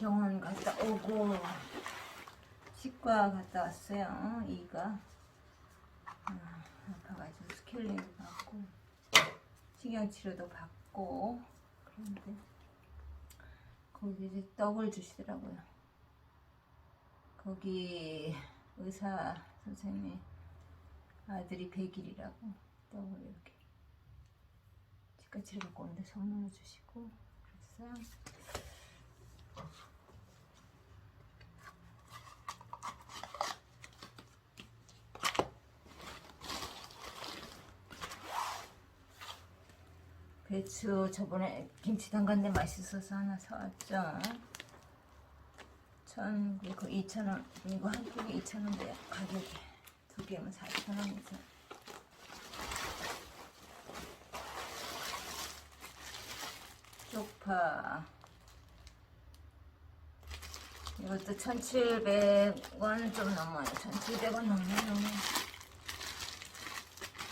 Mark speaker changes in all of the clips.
Speaker 1: 병원 갔다 오고 치과 갔다 왔어요. 이가 아, 아파가지고 스케일링도 받고 식용 치료도 받고 그런데 거기 이제 떡을 주시더라고요. 거기 의사 선생님이 아들이 100일이라고 떡을 이렇게 치과 치료 받고 오는데 선물로 주시고 그랬어요. 배추 저번에 김치 담갔는데 맛있어서 하나 사왔죠. 천 그리고 이천 원 이거 한 포기 이천 원인데 가격이 두 개면 사천 원이죠. 쪽파 이것도 천칠백 원좀 넘어요. 천칠백 원 넘네요.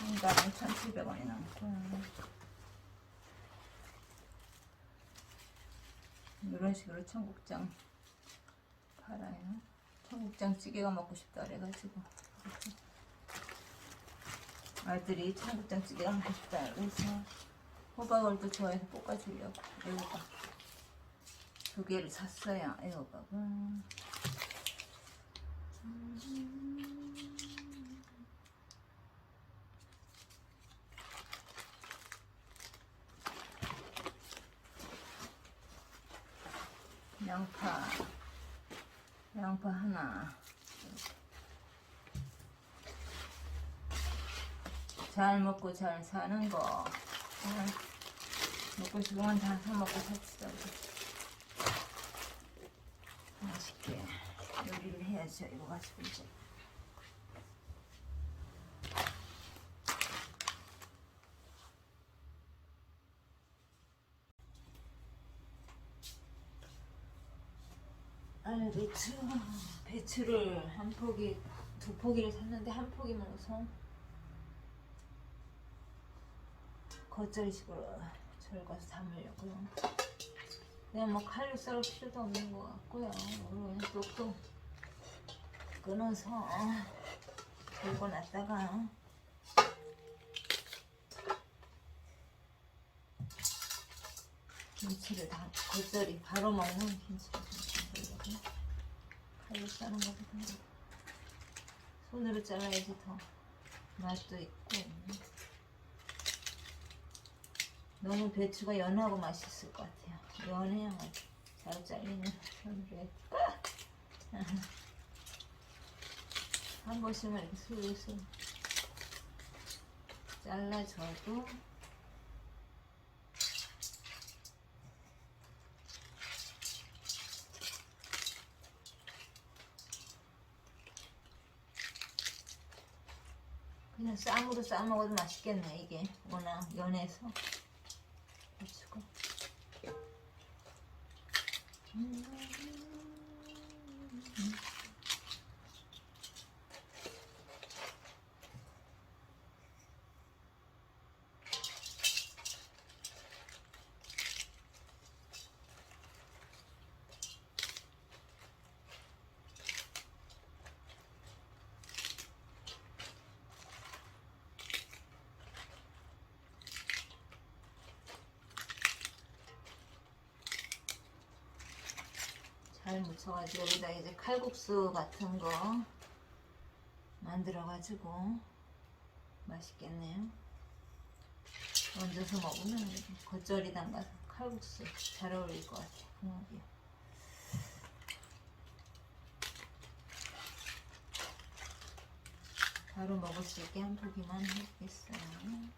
Speaker 1: 인당 천칠백 원이 넘고 이런 식으로 청국장 팔아요. 청국장 찌개가 먹고 싶다 그래가지고. 아들이 청국장 찌개가 싶다 그래서 호박을 또 좋아해서 볶아주려고 애호박 두 개를 샀어요. 애호박은 양파. 양파 하나. 잘 먹고 잘 사는 거. 잘 먹고 싶은 건 다 사 먹고 삽시다. 맛있게 요리를 해야죠 이거 가지고 이제 아 배추 배추를 한 포기 두 포기를 샀는데 한 포기 먹어서 겉절이식으로 절거서 담으려고요. 그냥 뭐 칼로 썰을 필요도 없는 것 같고요. 오늘 뚝뚝 끊어서 들고 놨다가 김치를 다 겉절이 바로 먹는 김치를 칼로 싸는 것보다 손으로 잘라야지 더 맛도 있고 너무 배추가 연하고 맛있을 것 같아요. 연해야 맛- 잘 잘리는 손으로 해. 한 번씩만 이렇게 슬슬 잘라줘도 그냥 쌈으로 싸 먹어도 맛있겠네 이게. 워낙 연해서. 배추가 잘 묻혀가지고 여기다 이제 칼국수 같은 거 만들어가지고 맛있겠네요. 얹어서 먹으면 겉절이 담가서 칼국수 잘 어울릴 것 같아요. 궁합이요. 바로 먹을 수 있게 한 포기만 해보겠어요.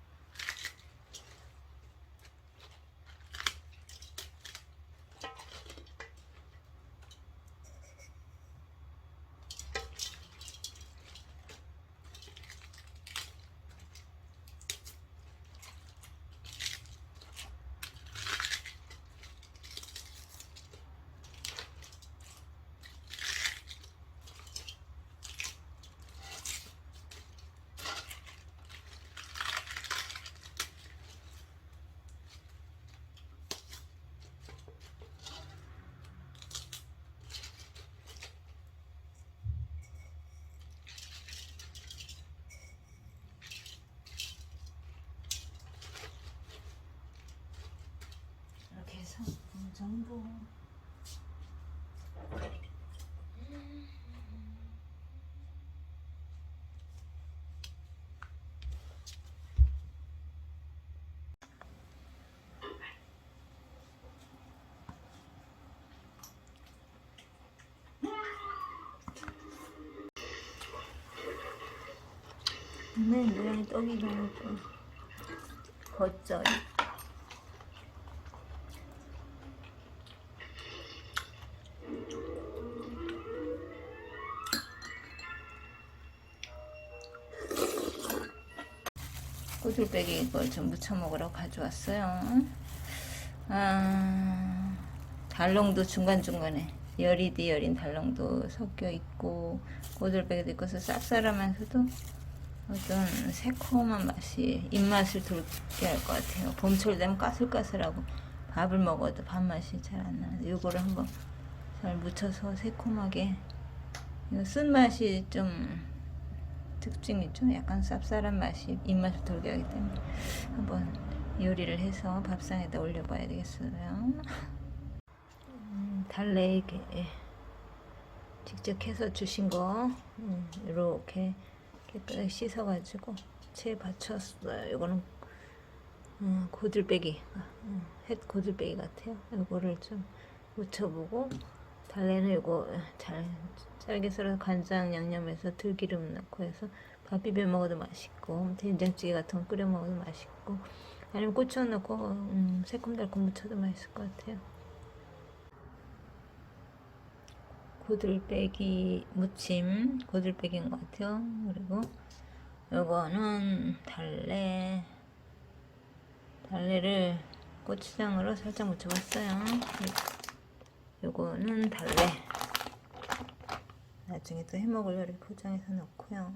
Speaker 1: 네, 모양이 떡이가 좀 겉절이. 꼬들빼기 이걸 좀 무쳐 먹으러 가져왔어요. 아, 달롱도 중간중간에 열이디 열인 달롱도 섞여 있고 꼬들빼기도 있고 해서 쌉싸름하면서도 어떤 새콤한 맛이 입맛을 돌게 할 것 같아요. 봄철 되면 까슬까슬하고 밥을 먹어도 밥맛이 잘 안 나는데 이거를 한번 잘 묻혀서 새콤하게 이거 쓴맛이 좀 특징이죠. 약간 쌉쌀한 맛이 입맛을 돌게 하기 때문에 한번 요리를 해서 밥상에다 올려봐야 되겠어요. 음, 달래게 직접 해서 주신 거 음, 이렇게 깨끗하게 씻어가지고 채 받쳤어요. 이거는 음, 고들빼기, 음, 햇 고들빼기 같아요. 이거를 좀 묻혀보고 달래는 이거 잘 짧게 썰어서 간장 양념해서 들기름 넣고 해서 밥 비벼 먹어도 맛있고 된장찌개 같은 거 끓여 먹어도 맛있고 아니면 고추 넣고 음, 새콤달콤 무쳐도 맛있을 것 같아요. 고들빼기 무침 고들빼기인 것 같아요. 그리고 요거는 달래 달래를 고추장으로 살짝 묻혀봤어요. 요거는 달래 나중에 또 해먹으려고 포장해서 넣고요.